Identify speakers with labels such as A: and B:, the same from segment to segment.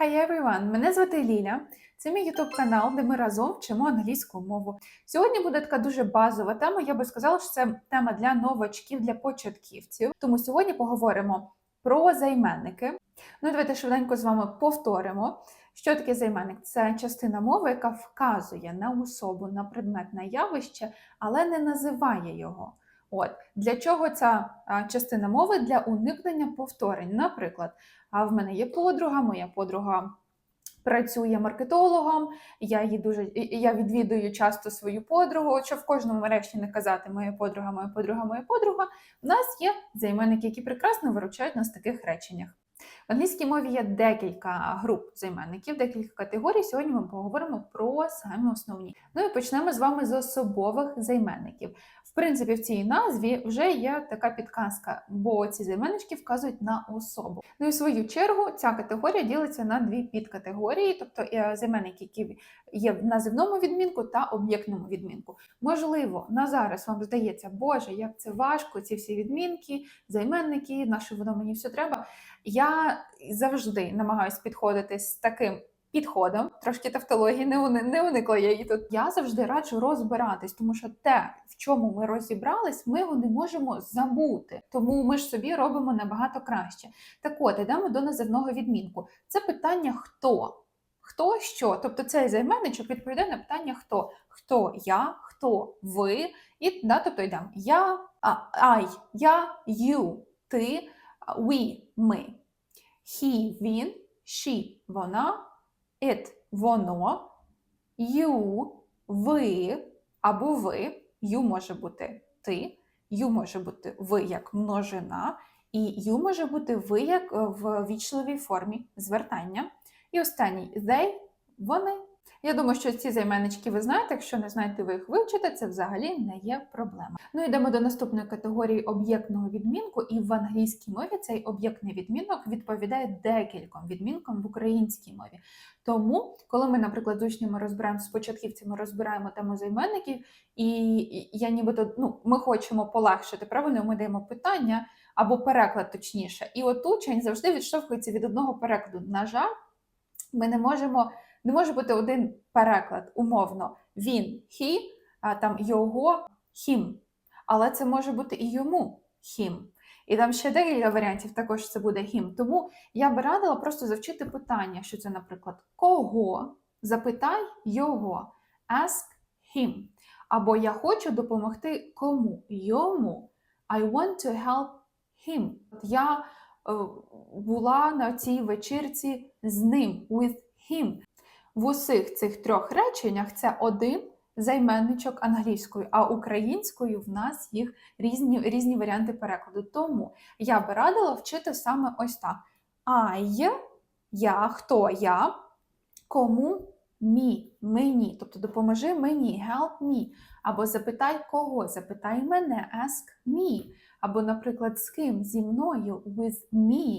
A: Hi everyone! Мене звати Ліля. Це мій YouTube канал, де ми разом вчимо англійську мову. Сьогодні буде така дуже базова тема. Я би сказала, що це тема для новачків, для початківців. Тому сьогодні поговоримо про займенники. Ну, давайте швиденько з вами повторимо. Що таке займенник? Це частина мови, яка вказує на особу, на предмет, на явище, але не називає його. От для чого ця частина мови? Для уникнення повторень. Наприклад, в мене є подруга, моя подруга працює маркетологом. Я її дуже я відвідую часто свою подругу. що в кожному речі не казати моя подруга, моя подруга, моя подруга. У нас є займенники, які прекрасно виручають нас в таких реченнях. В англійській мові є декілька груп займенників, декілька категорій. Сьогодні ми поговоримо про самі основні. Ну і почнемо з вами з особових займенників. В принципі, в цій назві вже є така підказка, бо ці займеннички вказують на особу. Ну і в свою чергу ця категорія ділиться на дві підкатегорії, тобто е, займенники, які є в називному відмінку та об'єктному відмінку. Можливо, на зараз вам здається, Боже, як це важко, ці всі відмінки, займенники, на що воно мені все треба. Я завжди намагаюся підходити з таким підходом, трошки тавтології не, уни, не уникла я її тут. Я завжди раджу розбиратись, тому що те, в чому ми розібрались, ми його не можемо забути. Тому ми ж собі робимо набагато краще. Так от, йдемо до називного відмінку. Це питання хто. Хто що? Тобто цей займенничок відповідає на питання хто. Хто я, хто ви. І да, тобто йдемо я, I, я, you, ти, we, ми. He, він, she, вона, it, воно, you, ви або ви. You може бути ти, you може бути ви як множина, і you може бути ви як в вічливій формі звертання. І останній they, вони. Я думаю, що ці займеннички ви знаєте, якщо не знаєте, ви їх вивчите, це взагалі не є проблема. Ну йдемо до наступної категорії об'єктного відмінку, і в англійській мові цей об'єктний відмінок відповідає декільком відмінкам в українській мові. Тому, коли ми, наприклад, з учнями розбираємо з початківцями, розбираємо тему займенників, і я нібито ну, ми хочемо полегшити правильно, ми даємо питання або переклад точніше. І от учень завжди відштовхується від одного перекладу. На жаль, ми не можемо. Не може бути один переклад, умовно, він, he, а там його him. Але це може бути і йому him. І там ще декілька варіантів, також це буде him. Тому я би радила просто завчити питання, що це, наприклад, кого? Запитай його. Ask him. Або я хочу допомогти кому? Йому. I want to help him. Я е, була на цій вечірці з ним, with him. В усіх цих трьох реченнях це один займенничок англійською, а українською в нас їх різні різні варіанти перекладу. Тому я би радила вчити саме ось так: I, я, хто я, кому мі, мені. Тобто допоможи мені, help me. Або запитай кого, запитай мене, ask me. Або, наприклад, з ким зі мною, with me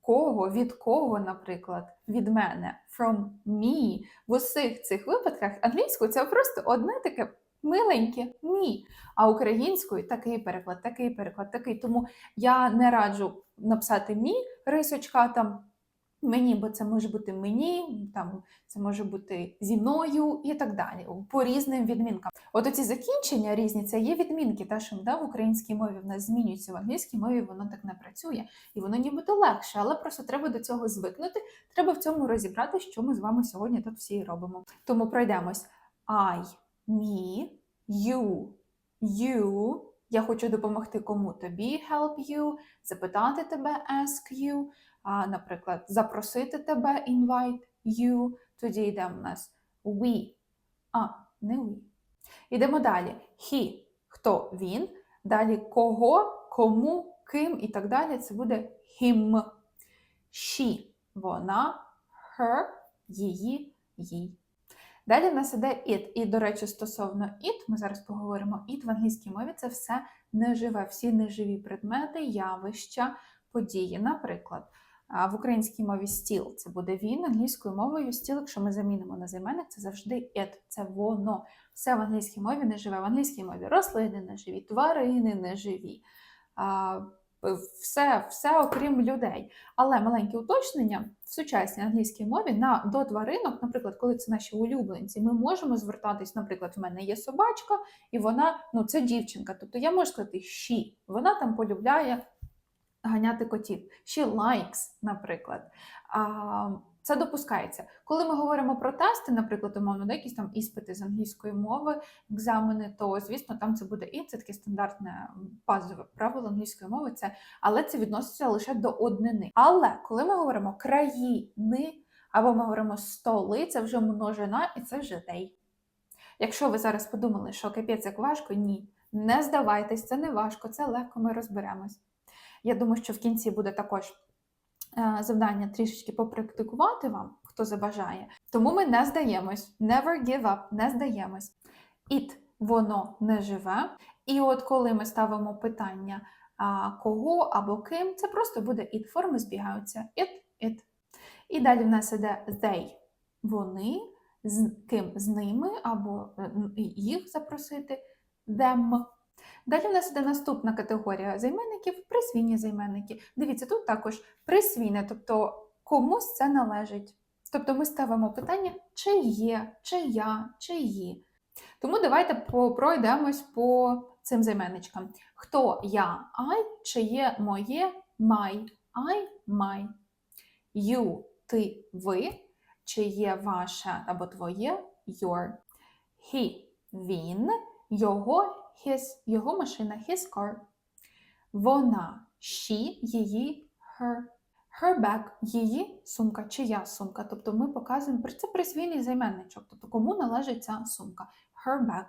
A: кого, від кого, наприклад, від мене, from me. В усіх цих випадках англійською це просто одне таке миленьке «мі», А українською такий переклад, такий переклад, такий. Тому я не раджу написати мі рисочка там мені, бо це може бути мені, там це може бути зі мною і так далі, по різним відмінкам. От оці закінчення різні, це є відмінки, те, що да, в українській мові в нас змінюється в англійській мові, воно так не працює, і воно нібито легше, але просто треба до цього звикнути. Треба в цьому розібрати, що ми з вами сьогодні тут всі робимо. Тому пройдемось I, me, you, you. Я хочу допомогти кому тобі help you, запитати тебе ask you а, наприклад, запросити тебе, invite you, тоді йде у нас we, а, не we. Йдемо далі. He, хто він, далі кого, кому, ким і так далі. Це буде him. She, вона, her, її, їй. Далі в нас іде it. І, до речі, стосовно it, ми зараз поговоримо it в англійській мові це все неживе, всі неживі предмети, явища, події. Наприклад, в українській мові стіл це буде він, англійською мовою стіл, якщо ми замінимо на займенник, це завжди it, це воно. Все в англійській мові не живе. В англійській мові рослини не живі, тварини не живі. все, все окрім людей. Але маленьке уточнення в сучасній англійській мові на до тваринок, наприклад, коли це наші улюбленці, ми можемо звертатись, наприклад, в мене є собачка, і вона ну це дівчинка. Тобто я можу сказати she, вона там полюбляє ганяти котів. She likes, наприклад. А, це допускається. Коли ми говоримо про тести, наприклад, умовно, да, якісь там іспити з англійської мови, екзамени, то звісно там це буде і це таке стандартне базове правило англійської мови. Це але це відноситься лише до однини. Але коли ми говоримо країни або ми говоримо столи, це вже множина і це вже they. Якщо ви зараз подумали, що капець як важко, ні. Не здавайтесь, це не важко, це легко, ми розберемось. Я думаю, що в кінці буде також е, завдання трішечки попрактикувати вам, хто забажає. Тому ми не здаємось. Never give up, не здаємось. It воно не живе. І от коли ми ставимо питання а, кого або ким, це просто буде it. Форми збігаються. It, it. І далі в нас іде they. Вони, з ким з ними, або е, їх запросити them. Далі в нас іде наступна категорія займенників присвійні займенники. Дивіться, тут також присвійне, тобто комусь це належить. Тобто ми ставимо питання, чи є, чи я, чи її. Тому давайте пройдемось по цим займенничкам. Хто я, I, чи є моє? My, I, my. You, ти, ви, чи є ваше або твоє? Your. He, він, його, his, його машина, his car. Вона, she, її, her. Her bag, її сумка, чия сумка. Тобто ми показуємо це присвійний займенничок, тобто кому належить ця сумка. Her bag.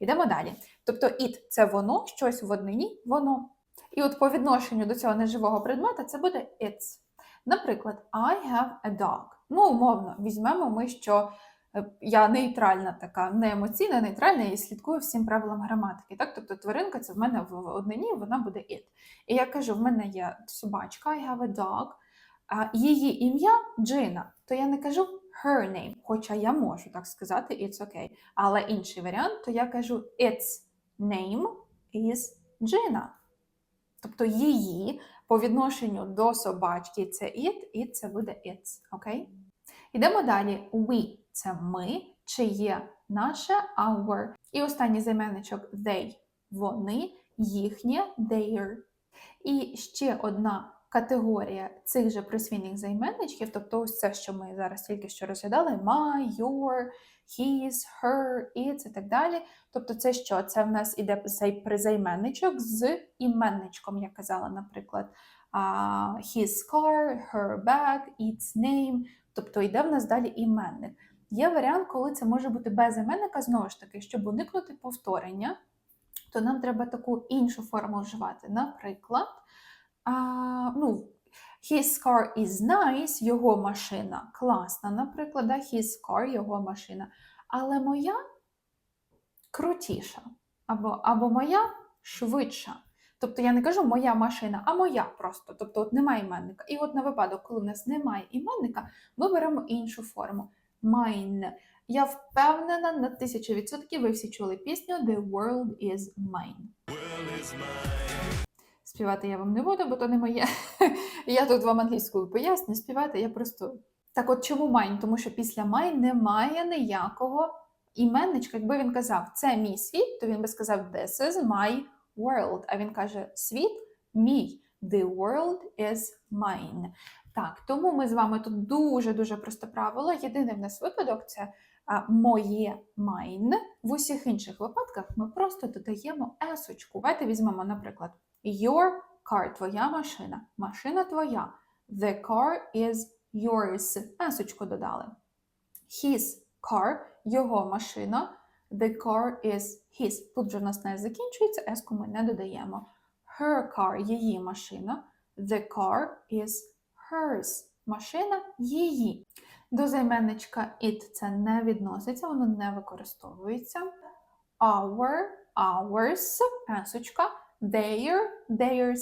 A: Йдемо далі. Тобто it – це воно, щось в однині, воно. І от по відношенню до цього неживого предмета це буде it's. Наприклад, I have a dog. Ну, умовно, візьмемо ми, що я нейтральна така, не емоційна, нейтральна і слідкую всім правилам граматики. Так? Тобто тваринка це в мене в однині, вона буде it. І я кажу, в мене є собачка, I have a dog, а її ім'я Джина, то я не кажу her name, хоча я можу так сказати, it's okay. Але інший варіант, то я кажу its name is Gina. Тобто її по відношенню до собачки це it, і це буде its. Окей? Йдемо далі. We це ми, чи є наше our. І останній займенничок they вони, їхнє their. І ще одна категорія цих же присвійних займенничків, тобто ось це, що ми зараз тільки що розглядали: my, your, his, her, its і так далі. Тобто, це що? Це в нас іде цей призайменничок з іменничком, я казала, наприклад, а, his car, her bag, its name. Тобто йде в нас далі іменник. Є варіант, коли це може бути без іменника, знову ж таки, щоб уникнути повторення, то нам треба таку іншу форму вживати. Наприклад, а, ну, his car is nice, його машина класна, наприклад, да, his car, його машина. Але моя крутіша, або, або моя швидша. Тобто я не кажу моя машина, а моя просто. Тобто от немає іменника. І от на випадок, коли в нас немає іменника, ми беремо іншу форму. Mine. Я впевнена на тисячу відсотків, ви всі чули пісню The world is mine. Співати я вам не буду, бо то не моє. Я тут вам англійською поясню, співати я просто. Так от чому mine? Тому що після mine немає ніякого іменничка. Якби він казав, це мій світ, то він би сказав This is my world. А він каже світ мій. The world is mine. Так, тому ми з вами тут дуже-дуже просте правило. Єдиний в нас випадок це моє mine. В усіх інших випадках ми просто додаємо есочку. Давайте візьмемо, наприклад, your car, твоя машина. Машина твоя. The car is yours. Есочку додали. His car, його машина. The car is his. Тут вже в нас не закінчується, еску ми не додаємо. Her car, її машина. The car is hers. Машина її. До займенничка it це не відноситься, воно не використовується. Our, ours, есочка. Their, theirs,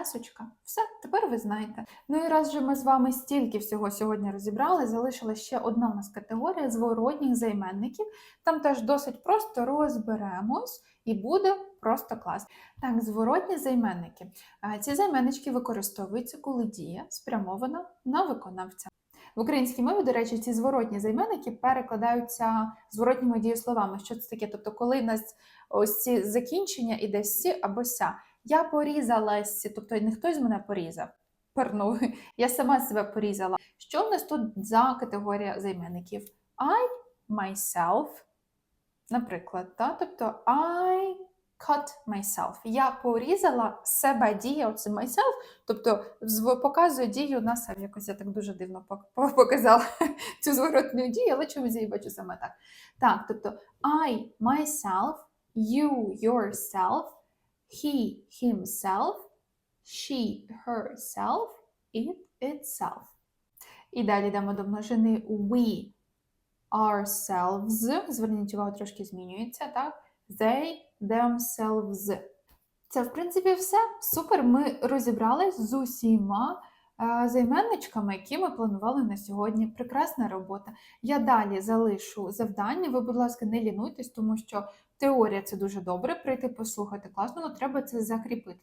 A: есочка. Все, тепер ви знаєте. Ну і раз же ми з вами стільки всього сьогодні розібрали, залишилася ще одна у нас категорія зворотніх займенників. Там теж досить просто розберемось і буде просто клас. Так, зворотні займенники. Ці займеннички використовуються, коли дія спрямована на виконавця. В українській мові, до речі, ці зворотні займенники перекладаються зворотніми дієсловами. Що це таке? Тобто, коли в нас ось ці закінчення іде сі або ся. Я порізалась, тобто не хтось мене порізав, пернув, я сама себе порізала. Що в нас тут за категорія займенників? I, myself, наприклад, та? тобто I cut myself. Я порізала себе дія, оце myself, тобто показує дію на себе. Якось я так дуже дивно пок- показала цю зворотну дію, але чомусь я бачу саме так. Так, тобто I, myself, you, yourself, he, himself, she, herself, it, itself. І далі йдемо до множини we, ourselves. Зверніть увагу, трошки змінюється, так? They, themselves. Це, в принципі, все. Супер. Ми розібрались з усіма е, займенничками, які ми планували на сьогодні. Прекрасна робота. Я далі залишу завдання. Ви, будь ласка, не лінуйтесь, тому що теорія це дуже добре. Прийти послухати класно, але треба це закріпити.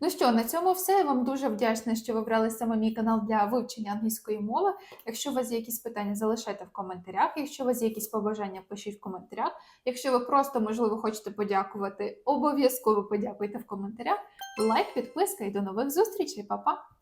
A: Ну що, на цьому все. Я вам дуже вдячна, що ви брали саме мій канал для вивчення англійської мови. Якщо у вас є якісь питання, залишайте в коментарях. Якщо у вас є якісь побажання, пишіть в коментарях. Якщо ви просто, можливо, хочете подякувати, обов'язково подякуйте в коментарях. Лайк, підписка і до нових зустрічей, Па-па!